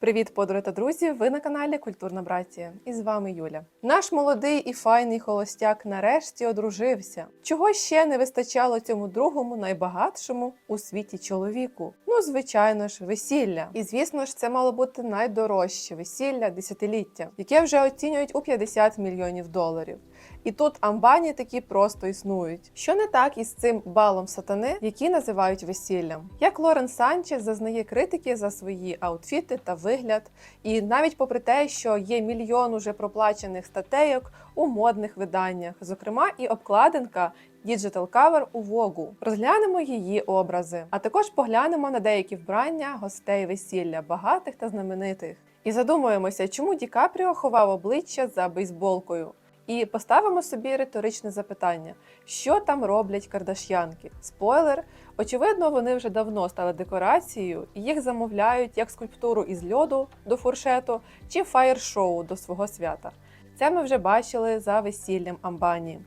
Привіт, подруги та друзі! Ви на каналі Культурна Братія. І з вами Юля. Наш молодий і файний холостяк нарешті одружився. Чого ще не вистачало цьому другому найбагатшому у світі чоловіку? Ну, звичайно ж, весілля. І звісно ж, це мало бути найдорожче весілля десятиліття, яке вже оцінюють у 50 мільйонів доларів. І тут амбані такі просто існують. Що не так із цим балом сатани, який називають весіллям? Як Лорен Санчес зазнає критики за свої аутфіти та вигляд, і навіть попри те, що є мільйон уже проплачених статейок у модних виданнях, зокрема і обкладинка. Діджитал кавер у Вогу. Розглянемо її образи, а також поглянемо на деякі вбрання гостей весілля, багатих та знаменитих. І задумуємося, чому Ді Капріо ховав обличчя за бейсболкою. І поставимо собі риторичне запитання: що там роблять кардаш'янки? Спойлер, очевидно, вони вже давно стали декорацією, і їх замовляють як скульптуру із льоду до фуршету чи фаєр-шоу до свого свята. Це ми вже бачили за весіллям Амбані.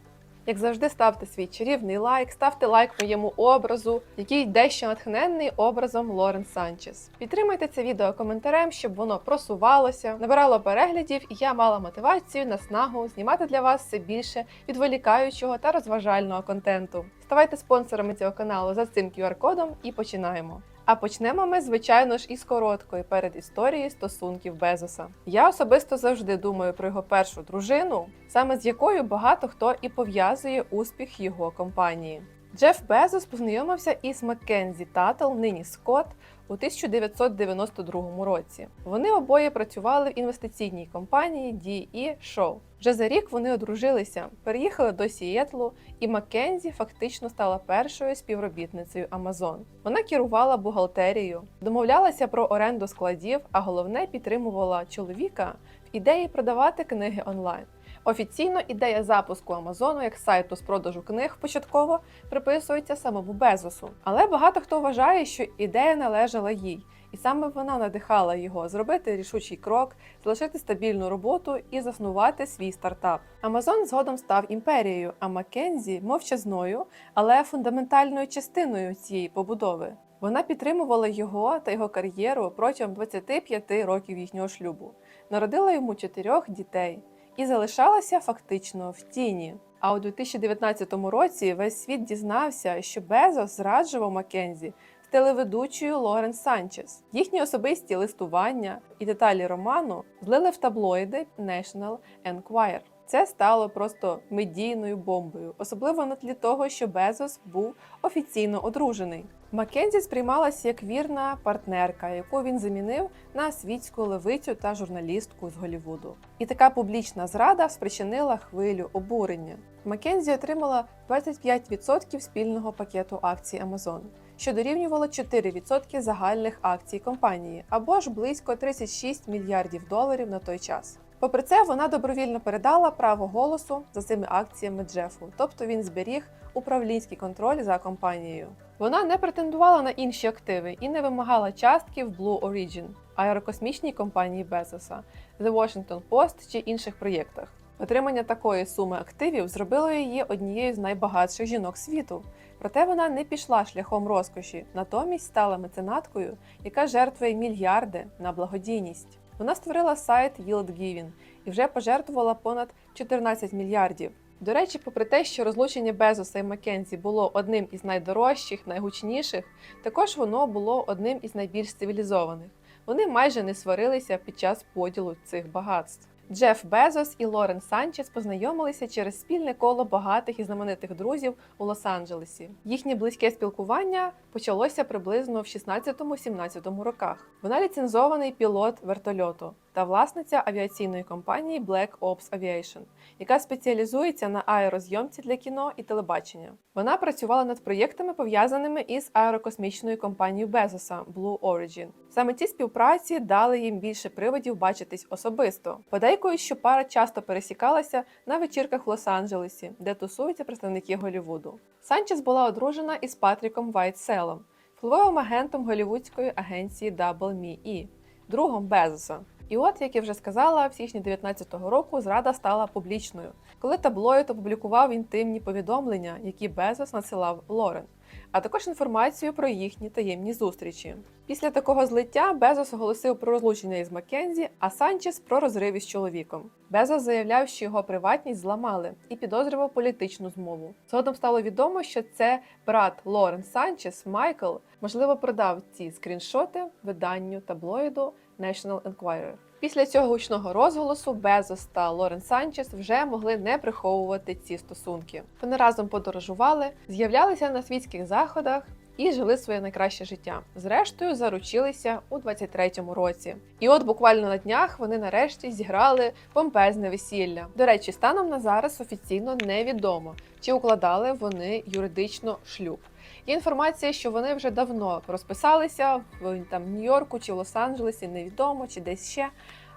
Як завжди, ставте свій чарівний лайк, ставте лайк моєму образу, який дещо натхненний образом Лорен Санчес. Підтримайте це відео коментарем, щоб воно просувалося, набирало переглядів, і я мала мотивацію, наснагу знімати для вас все більше відволікаючого та розважального контенту. Ставайте спонсорами цього каналу за цим QR-кодом і починаємо. А почнемо ми, звичайно ж, із короткої перед історією стосунків Безоса. Я особисто завжди думаю про його першу дружину, саме з якою багато хто і пов'язує успіх його компанії. Джеф Безос познайомився із Маккензі Таттл, нині Скотт, у 1992 році. Вони обоє працювали в інвестиційній компанії DE Show. Вже за рік вони одружилися, переїхали до Сієтлу, і Маккензі фактично стала першою співробітницею Amazon. Вона керувала бухгалтерією, домовлялася про оренду складів, а головне підтримувала чоловіка в ідеї продавати книги онлайн. Офіційно ідея запуску Амазону як сайту з продажу книг початково приписується самому Безосу. Але багато хто вважає, що ідея належала їй, і саме вона надихала його зробити рішучий крок, залишити стабільну роботу і заснувати свій стартап. Амазон згодом став імперією, а Маккензі мовчазною, але фундаментальною частиною цієї побудови. Вона підтримувала його та його кар'єру протягом 25 років їхнього шлюбу, народила йому чотирьох дітей і залишалася фактично в тіні. А у 2019 році весь світ дізнався, що Безос зраджував Маккензі телеведучою Лорен Санчес. Їхні особисті листування і деталі роману злили в таблоїди National Enquirer. Це стало просто медійною бомбою, особливо на тлі того, що Безос був офіційно одружений. Маккензі сприймалася як вірна партнерка, яку він замінив на світську левицю та журналістку з Голівуду. І така публічна зрада спричинила хвилю обурення. Маккензі отримала 25% спільного пакету акцій Amazon, що дорівнювало 4% загальних акцій компанії, або ж близько 36 мільярдів доларів на той час. Попри це, вона добровільно передала право голосу за цими акціями Джефу, тобто він зберіг управлінський контроль за компанією. Вона не претендувала на інші активи і не вимагала частки в Blue Origin, аерокосмічній компанії Безоса, The Washington Post чи інших проєктах. Отримання такої суми активів зробило її однією з найбагатших жінок світу. Проте вона не пішла шляхом розкоші, натомість стала меценаткою, яка жертвує мільярди на благодійність. Вона створила сайт YieldGiving і вже пожертвувала понад 14 мільярдів. До речі, попри те, що розлучення Безоса і Маккензі було одним із найдорожчих, найгучніших, також воно було одним із найбільш цивілізованих. Вони майже не сварилися під час поділу цих багатств. Джеф Безос і Лорен Санчес познайомилися через спільне коло багатих і знаменитих друзів у Лос-Анджелесі. Їхнє близьке спілкування почалося приблизно в 16-17 роках. Вона ліцензований пілот вертольоту та власниця авіаційної компанії Black Ops Aviation, яка спеціалізується на аерозйомці для кіно і телебачення. Вона працювала над проєктами, пов'язаними із аерокосмічною компанією Безоса Blue Origin. Саме ці співпраці дали їм більше приводів бачитись особисто. Подейкують, що пара часто пересікалася на вечірках в Лос-Анджелесі, де тусуються представники Голлівуду. Санчес була одружена із Патріком Вайтселом, впливовим агентом голівудської агенції WME, другом Безоса. І от, як я вже сказала, в січні 19-го року зрада стала публічною, коли таблоїд опублікував інтимні повідомлення, які Безос надсилав Лорен. а також інформацію про їхні таємні зустрічі. Після такого злиття Безос оголосив про розлучення із Маккензі, а Санчес про розрив із чоловіком. Безос заявляв, що його приватність зламали і підозрював політичну змову. Згодом стало відомо, що це брат Лорен Санчес Майкл, можливо, продав ці скріншоти виданню таблоїду National Enquirer. Після цього гучного розголосу Безос та Лорен Санчес вже могли не приховувати ці стосунки. Вони разом подорожували, з'являлися на світських заходах і жили своє найкраще життя. Зрештою, заручилися у 23-му році. І от буквально на днях вони нарешті зіграли помпезне весілля. До речі, станом на зараз офіційно невідомо, чи укладали вони юридично шлюб. Є інформація, що вони вже давно розписалися в там Нью-Йорку чи Лос-Анджелесі, невідомо чи десь ще.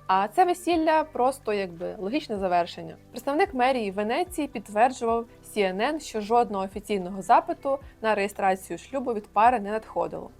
А це весілля просто якби логічне завершення. Представник мерії Венеції підтверджував CNN, що жодного офіційного запиту на реєстрацію шлюбу від пари не надходило.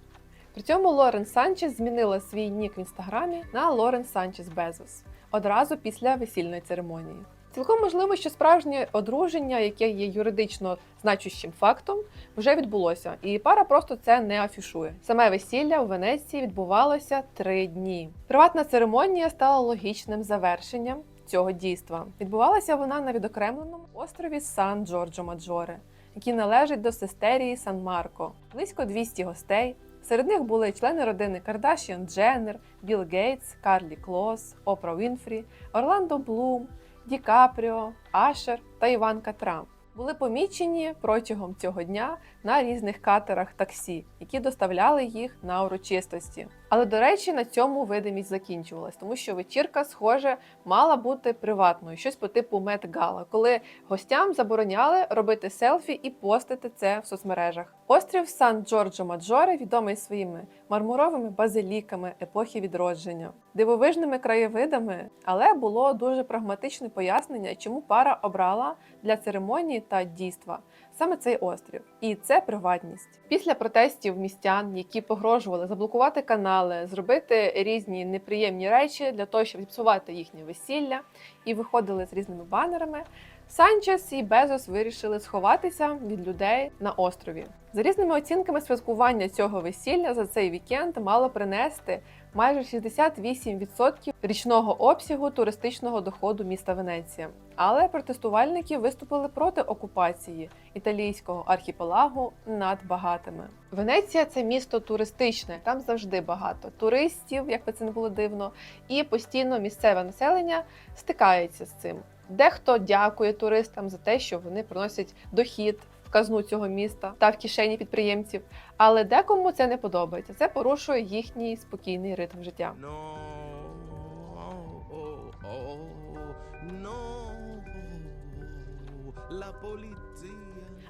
При цьому Лорен Санчес змінила свій нік в інстаграмі на Лорен Санчес Безос одразу після весільної церемонії. Цілком можливо, що справжнє одруження, яке є юридично значущим фактом, вже відбулося, і пара просто це не афішує. Саме весілля у Венеції відбувалося три дні. Приватна церемонія стала логічним завершенням цього дійства. Відбувалася вона на відокремленому острові Сан Джорджо Маджоре, який належить до сестерії Сан Марко. Близько 200 гостей. Серед них були члени родини Кардашіан Дженнер, Білл Гейтс, Карлі Клос, Опра Вінфрі, Орландо Блум, Ді Капріо, Ашер та Іванка Трамп. Були помічені протягом цього дня на різних катерах таксі, які доставляли їх на урочистості. Але до речі, на цьому видимість закінчувалась, тому що вечірка, схоже, мала бути приватною, щось по типу Мет-Гала, коли гостям забороняли робити селфі і постити це в соцмережах. Острів Сан Джорджо Маджоре відомий своїми мармуровими базиліками епохи відродження, дивовижними краєвидами, але було дуже прагматичне пояснення, чому пара обрала для церемонії та дійства саме цей острів, і це приватність. Після протестів містян, які погрожували заблокувати канали, зробити різні неприємні речі для того, щоб зіпсувати їхнє весілля, і виходили з різними банерами. Санчес і Безос вирішили сховатися від людей на острові. За різними оцінками, святкування цього весілля за цей вікенд мало принести майже 68% річного обсягу туристичного доходу міста Венеція. Але протестувальники виступили проти окупації італійського архіпелагу над багатими. Венеція це місто туристичне, там завжди багато туристів, як би це не було дивно, і постійно місцеве населення стикається з цим. Дехто дякує туристам за те, що вони приносять дохід в казну цього міста та в кишені підприємців. Але декому це не подобається. Це порушує їхній спокійний ритм життя. No,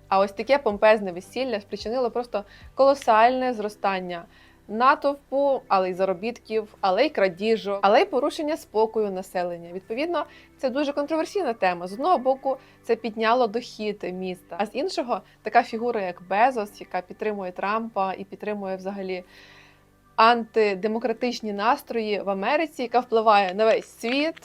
А ось таке помпезне весілля спричинило просто колосальне зростання натовпу, але й заробітків, але й крадіжок, але й порушення спокою населення. Відповідно, це дуже контроверсійна тема. З одного боку, це підняло дохід міста, а з іншого, така фігура, як Безос, яка підтримує Трампа і підтримує взагалі. Антидемократичні настрої в Америці, яка впливає на весь світ,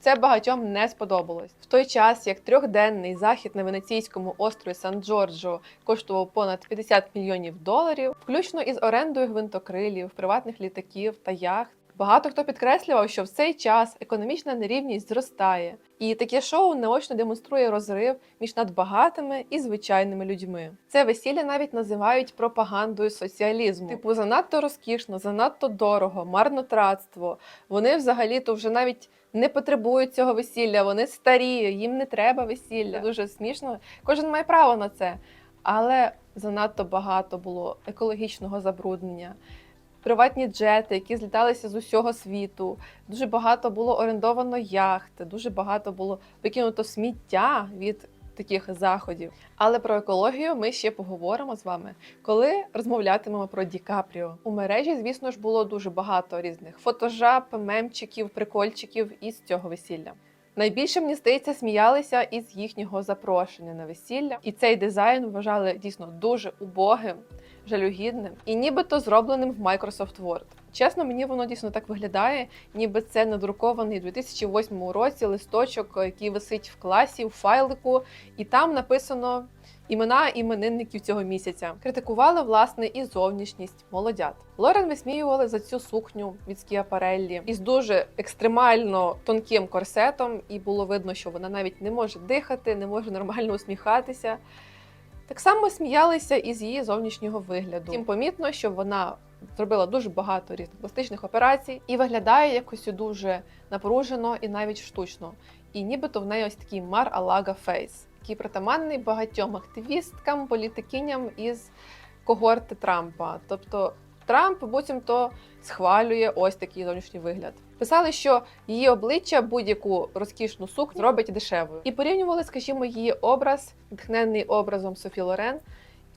це багатьом не сподобалось. В той час, як трьохденний захід на венеційському острові Сан-Джорджо коштував понад 50 мільйонів доларів, включно із орендою гвинтокрилів, приватних літаків та яхт. Багато хто підкреслював, що в цей час економічна нерівність зростає, і таке шоу наочно демонструє розрив між надбагатими і звичайними людьми. Це весілля навіть називають пропагандою соціалізму. Типу, занадто розкішно, занадто дорого, марнотратство. Вони взагалі то вже навіть не потребують цього весілля, вони старі, їм не треба весілля. Це дуже смішно. Кожен має право на це. Але занадто багато було екологічного забруднення. Приватні джети, які зліталися з усього світу. Дуже багато було орендовано яхт, дуже багато було викинуто сміття від таких заходів. Але про екологію ми ще поговоримо з вами, коли розмовлятимемо про Ді Капріо. У мережі, звісно ж, було дуже багато різних фотожаб, мемчиків, прикольчиків із цього весілля. Найбільше мені здається, сміялися із їхнього запрошення на весілля, і цей дизайн вважали дійсно дуже убогим. Жалюгідним і нібито зробленим в Microsoft Word. Чесно, мені воно дійсно так виглядає, ніби це надрукований у 2008 році листочок, який висить в класі, в файлику, і там написано імена іменинників цього місяця. Критикували власне і зовнішність молодят. Лорен висміювали за цю сукню від Скіапареллі із дуже екстремально тонким корсетом, і було видно, що вона навіть не може дихати, не може нормально усміхатися. Так само сміялися і з її зовнішнього вигляду. Тим помітно, що вона зробила дуже багато різних пластичних операцій і виглядає якось дуже напружено і навіть штучно. І нібито в неї ось такий мар алага фейс, який притаманний багатьом активісткам, політикиням із когорти Трампа. Тобто Трамп буцімто схвалює ось такий зовнішній вигляд. Писали, що її обличчя будь-яку розкішну сукню зробить дешевою, і порівнювали, скажімо, її образ, натхнений образом Софі Лорен.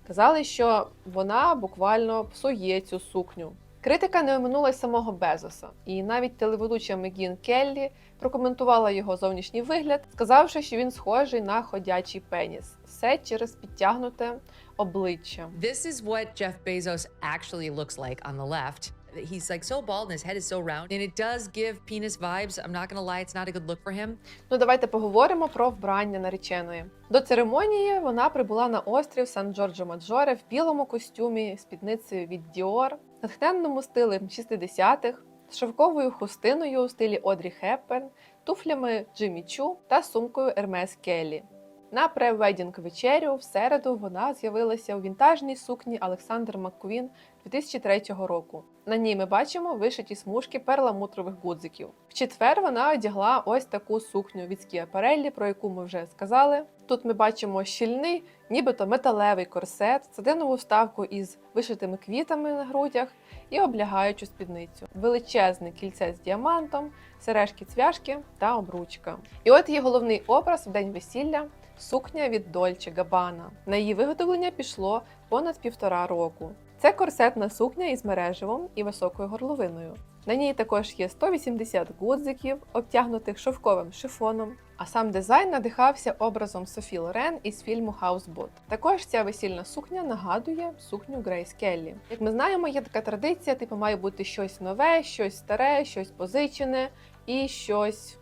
Казали, що вона буквально псує цю сукню. Критика не оминула й самого Безоса, і навіть телеведуча Мегін Келлі прокоментувала його зовнішній вигляд, сказавши, що він схожий на ходячий пеніс. Все через підтягнуте обличчя. This is what Jeff Bezos actually looks like on the left. He's like so bald and his head is so round, and it does give penis vibes. I'm not gonna lie, it's not a good look for him. Ну, давайте поговоримо про вбрання нареченої. До церемонії вона прибула на острів Сан Джорджо Маджоре в білому костюмі, спідницею від Dior, натхненному стилем 60-х, з шовковою хустиною у стилі Одрі Хеппен, туфлями Джиммі Чу та сумкою Hermes Келлі. На преведінг вечерю в середу вона з'явилася у вінтажній сукні Олександр Маккуін 2003 року. На ній ми бачимо вишиті смужки перламутрових гудзиків. В четвер вона одягла ось таку сукню від Скіапареллі, про яку ми вже сказали. Тут ми бачимо щільний, нібито металевий корсет, сатинову вставку із вишитими квітами на грудях і облягаючу спідницю, величезне кільце з діамантом, сережки цвяшки та обручка. І от її головний образ в день весілля сукня від Dolce Gabbana. На її виготовлення пішло понад півтора року. Це корсетна сукня із мереживом і високою горловиною. На ній також є 180 гудзиків, обтягнутих шовковим шифоном. А сам дизайн надихався образом Софі Лорен із фільму Хаусбот. Також ця весільна сукня нагадує сукню Грейс Келлі. Як ми знаємо, є така традиція: типу має бути щось нове, щось старе, щось позичене і щось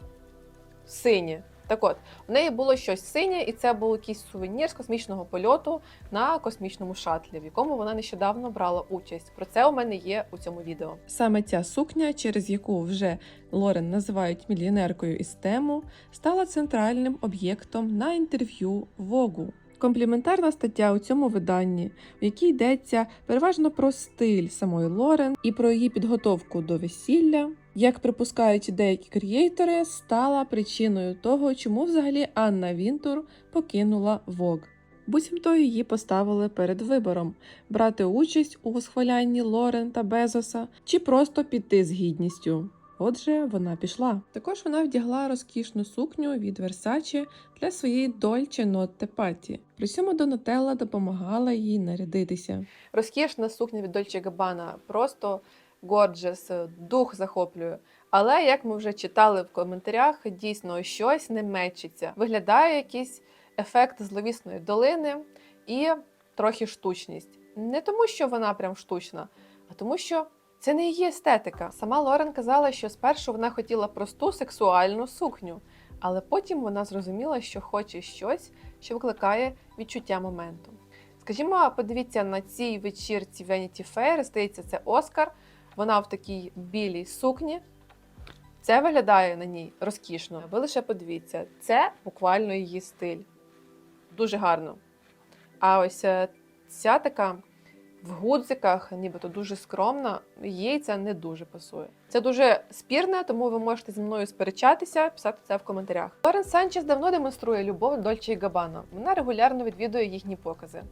синє. Так от, у неї було щось синє, і це був якийсь сувенір з космічного польоту на космічному шатлі, в якому вона нещодавно брала участь. Про це у мене є у цьому відео. Саме ця сукня, через яку вже Лорен називають мільйонеркою із тему, стала центральним об'єктом на інтерв'ю Вогу. Компліментарна стаття у цьому виданні, в якій йдеться переважно про стиль самої Лорен і про її підготовку до весілля, як припускають деякі креатори, стала причиною того, чому взагалі Анна Вінтур покинула Vogue. Буцімто її поставили перед вибором брати участь у схвалянні Лорен та Безоса чи просто піти з гідністю. Отже, вона пішла. Також вона вдягла розкішну сукню від Versace для своєї Dolce Notte Patti. При цьому Донателла допомагала їй нарядитися. Розкішна сукня від Dolce Gabbana просто горджес, дух захоплює. Але як ми вже читали в коментарях, дійсно щось не мечиться. Виглядає якийсь ефект зловісної долини і трохи штучність. Не тому, що вона прям штучна, а тому, що це не її естетика. Сама Лорен казала, що спершу вона хотіла просту сексуальну сукню, але потім вона зрозуміла, що хоче щось, що викликає відчуття моменту. Скажімо, подивіться на цій вечірці Vanity Fair, здається, це Оскар. Вона в такій білій сукні. Це виглядає на ній розкішно. Ви лише подивіться, це буквально її стиль. Дуже гарно. А ось е, ця така в гудзиках, нібито дуже скромна, їй це не дуже пасує. Це дуже спірне, тому ви можете зі мною сперечатися, писати це в коментарях. Лорен Санчес давно демонструє любов до Дольче і Габана. Вона регулярно відвідує їхні покази.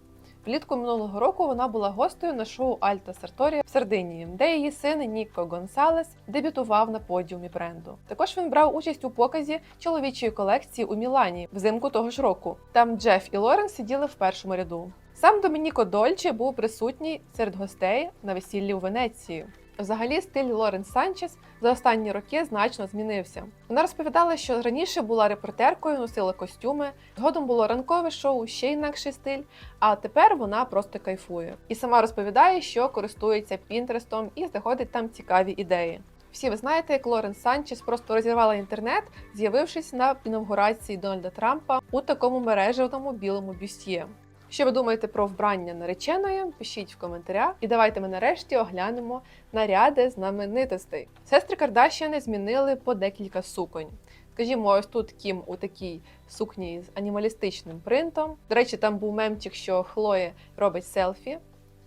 Влітку минулого року вона була гостею на шоу Альта Сарторія в Сардинії, де її син Ніко Гонсалес дебютував на подіумі бренду. Також він брав участь у показі чоловічої колекції у Мілані взимку того ж року. Там Джеф і Лорен сиділи в першому ряду. Сам Домініко Дольче був присутній серед гостей на весіллі у Венеції. Взагалі, стиль Лорен Санчес за останні роки значно змінився. Вона розповідала, що раніше була репортеркою, носила костюми, згодом було ранкове шоу, ще інакший стиль, а тепер вона просто кайфує. І сама розповідає, що користується Пінтерестом і знаходить там цікаві ідеї. Всі ви знаєте, як Лорен Санчес просто розірвала інтернет, з'явившись на інаугурації Дональда Трампа у такому мережевному білому бюстьє. Що ви думаєте про вбрання нареченої? Пишіть в коментарях, і давайте ми нарешті оглянемо наряди знаменитостей. Сестри Кардашіани змінили по декілька суконь. Скажімо, ось тут Кім у такій сукні з анімалістичним принтом. До речі, там був мемчик, що Хлоя робить селфі.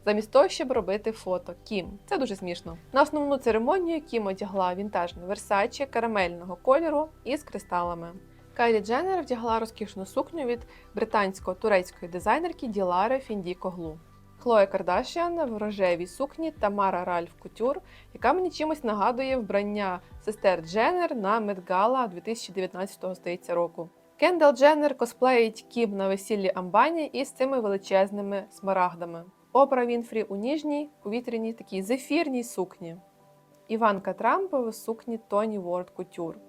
Замість того, щоб робити фото Кім. Це дуже смішно. На основну церемонію Кім одягла вінтажну Versace карамельного кольору із кристалами. Кайлі Дженнер вдягла розкішну сукню від британсько-турецької дизайнерки Ділари Фіндікоглу. Хлоя Кардашіан в рожевій сукні Тамара Ральф Кутюр, яка мені чимось нагадує вбрання сестер Дженнер на Медгала 2019 здається року. Кендал Дженнер косплеїть Кім на весіллі Амбані із цими величезними смарагдами. Опра Вінфрі у ніжній, повітряній такій зефірній сукні. Іванка Трамп в сукні Тоні Ворд Кутюр.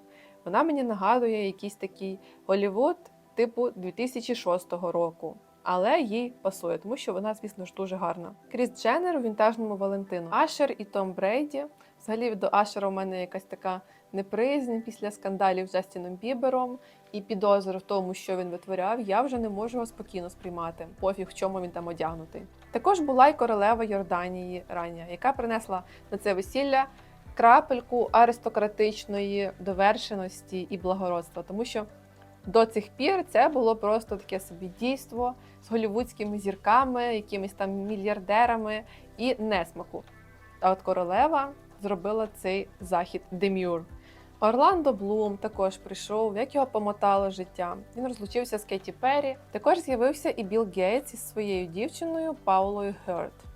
Вона мені нагадує якийсь такий Голівуд типу 2006 року. Але їй пасує, тому що вона, звісно ж, дуже гарна. Кріс Дженнер у вінтажному Валентину. Ашер і Том Брейді. Взагалі до Ашера у мене якась така неприязнь після скандалів з Джастіном Бібером і підозр в тому, що він витворяв, я вже не можу його спокійно сприймати. Пофіг, в чому він там одягнутий. Також була й королева Йорданії Рання, яка принесла на це весілля крапельку аристократичної довершеності і благородства, тому що до цих пір це було просто таке собі дійство з голівудськими зірками, якимись там мільярдерами і несмаку. А от королева зробила цей захід демюр. Орландо Блум також прийшов, як його помотало життя. Він розлучився з Кеті Перрі. Також з'явився і Білл Гейтс із своєю дівчиною Паулою Герт.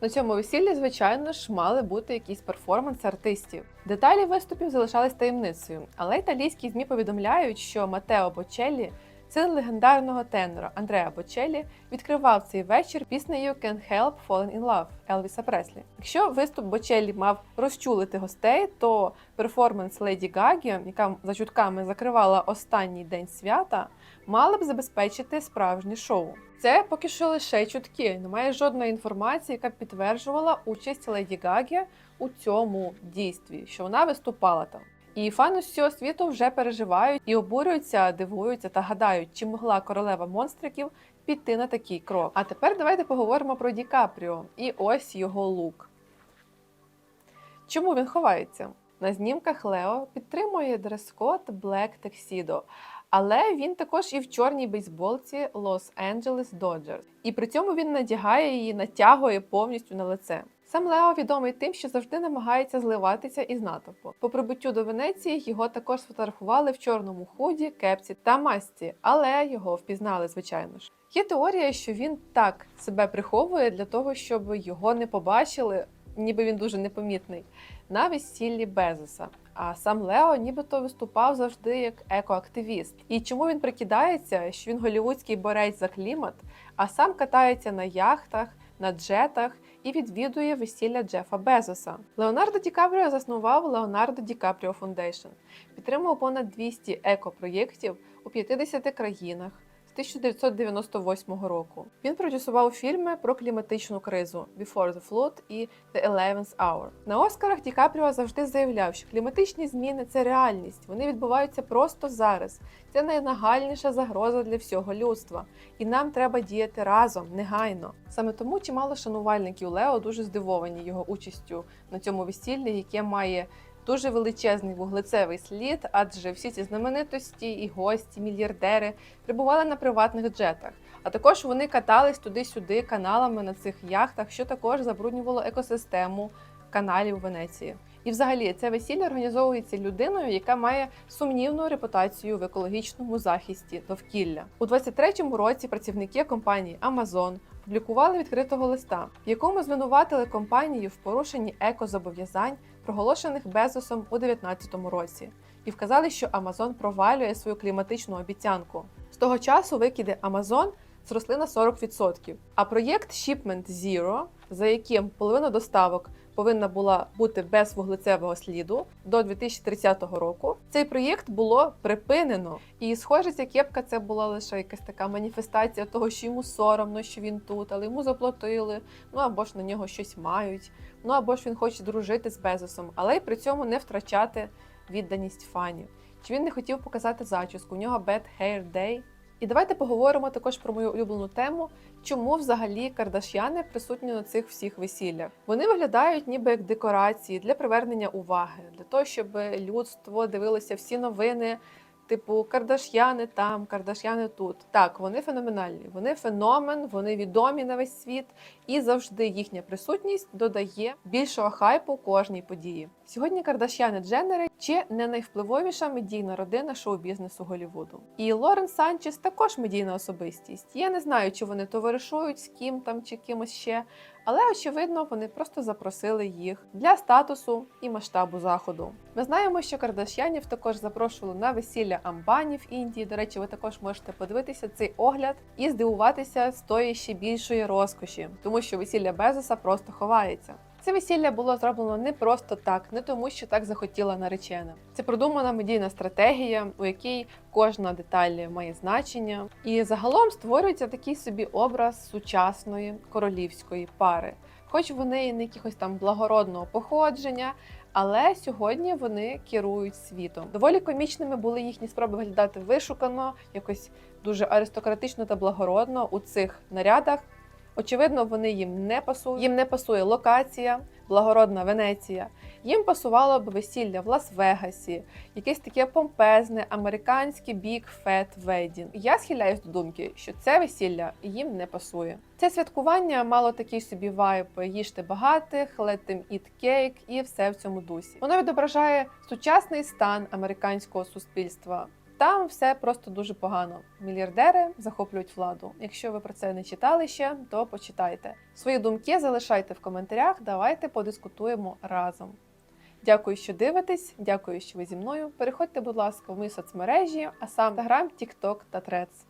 На цьому весіллі, звичайно ж, мали бути якісь перформанси артистів. Деталі виступів залишались таємницею, але італійські ЗМІ повідомляють, що Матео Бочеллі, син легендарного тенора Андреа Бочеллі, відкривав цей вечір піснею Can't Help Falling in Love Елвіса Преслі. Якщо виступ Бочеллі мав розчулити гостей, то перформанс Леді Гагі, яка за чутками закривала останній день свята, мали б забезпечити справжнє шоу. Це поки що лише чутки. Немає жодної інформації, яка підтверджувала участь Леді Гагі у цьому дійстві, що вона виступала там. І фани з всього світу вже переживають і обурюються, дивуються та гадають, чи могла королева монстриків піти на такий крок. А тепер давайте поговоримо про Ді Капріо. І ось його лук. Чому він ховається? На знімках Лео підтримує дрес-код Black Tuxedo, але він також і в чорній бейсболці Los Angeles Dodgers. І при цьому він надягає її, натягує повністю на лице. Сам Лео відомий тим, що завжди намагається зливатися із натовпу. По прибуттю до Венеції його також сфотографували в чорному худі, кепці та масці, але його впізнали, звичайно ж. Є теорія, що він так себе приховує для того, щоб його не побачили, ніби він дуже непомітний, на весіллі Безоса. А сам Лео нібито виступав завжди як екоактивіст. І чому він прикидається, що він голівудський борець за клімат, а сам катається на яхтах, на джетах і відвідує весілля Джефа Безоса. Леонардо Ді Капріо заснував Леонардо Ді Капріо Фундейшн, підтримував понад 200 екопроєктів у 50 країнах. З 1998 року він продюсував фільми про кліматичну кризу Before the Flood і The Eleventh Hour. На Оскарах Ді Капріо завжди заявляв, що кліматичні зміни це реальність. Вони відбуваються просто зараз. Це найнагальніша загроза для всього людства, і нам треба діяти разом, негайно. Саме тому чимало шанувальників Лео дуже здивовані його участю на цьому весіллі, яке має дуже величезний вуглецевий слід, адже всі ці знаменитості і гості, мільярдери прибували на приватних джетах. А також вони катались туди-сюди каналами на цих яхтах, що також забруднювало екосистему каналів Венеції. І, взагалі, це весілля організовується людиною, яка має сумнівну репутацію в екологічному захисті довкілля. У 23-му році працівники компанії Amazon публікували відкритого листа, в якому звинуватили компанію в порушенні екозобов'язань, проголошених Безосом у 2019 році, і вказали, що Амазон провалює свою кліматичну обіцянку. З того часу викиди Амазон зросли на 40%. А проєкт Shipment Zero, за яким половина доставок повинна була бути без вуглецевого сліду до 2030 року. Цей проєкт було припинено. І схоже, ця кепка це була лише якась така маніфестація того, що йому соромно, що він тут, але йому заплатили. Ну або ж на нього щось мають. Ну або ж він хоче дружити з Безосом, але й при цьому не втрачати відданість фанів. Чи він не хотів показати зачіску? У нього Bad Hair Day. І давайте поговоримо також про мою улюблену тему, чому взагалі кардаш'яни присутні на цих всіх весіллях. Вони виглядають ніби як декорації для привернення уваги, для того, щоб людство дивилося всі новини. Типу Кардаш'яни там, Кардаш'яни тут. Так, вони феноменальні. Вони феномен, вони відомі на весь світ, і завжди їхня присутність додає більшого хайпу кожній події. Сьогодні Кардаш'яни Дженнери чи не найвпливовіша медійна родина шоу-бізнесу Голлівуду. І Лорен Санчес також медійна особистість. Я не знаю, чи вони товаришують з ким там чи кимось ще, але очевидно, вони просто запросили їх для статусу і масштабу заходу. Ми знаємо, що Кардаш'янів також запрошували на весілля Амбані в Індії. До речі, ви також можете подивитися цей огляд і здивуватися з тої ще більшої розкоші, тому що весілля Безоса просто ховається. Це весілля було зроблено не просто так, не тому, що так захотіла наречена. Це продумана медійна стратегія, у якій кожна деталь має значення, і загалом створюється такий собі образ сучасної королівської пари. Хоч вони і не якихось там благородного походження, але сьогодні вони керують світом. Доволі комічними були їхні спроби виглядати вишукано, якось дуже аристократично та благородно у цих нарядах. Очевидно, вони їм не пасують. Їм не пасує локація, благородна Венеція. Їм пасувало б весілля в Лас-Вегасі, якесь таке помпезне американське big fat wedding. Я схиляюсь до думки, що це весілля їм не пасує. Це святкування мало такий собі вайб їжте багатих, let them eat cake і все в цьому дусі. Воно відображає сучасний стан американського суспільства. Там все просто дуже погано. Мільярдери захоплюють владу. Якщо ви про це не читали ще, то почитайте. Свої думки залишайте в коментарях. Давайте подискутуємо разом. Дякую, що дивитесь. Дякую, що ви зі мною. Переходьте, будь ласка, в мої соцмережі, а сам Instagram, TikTok та Threads.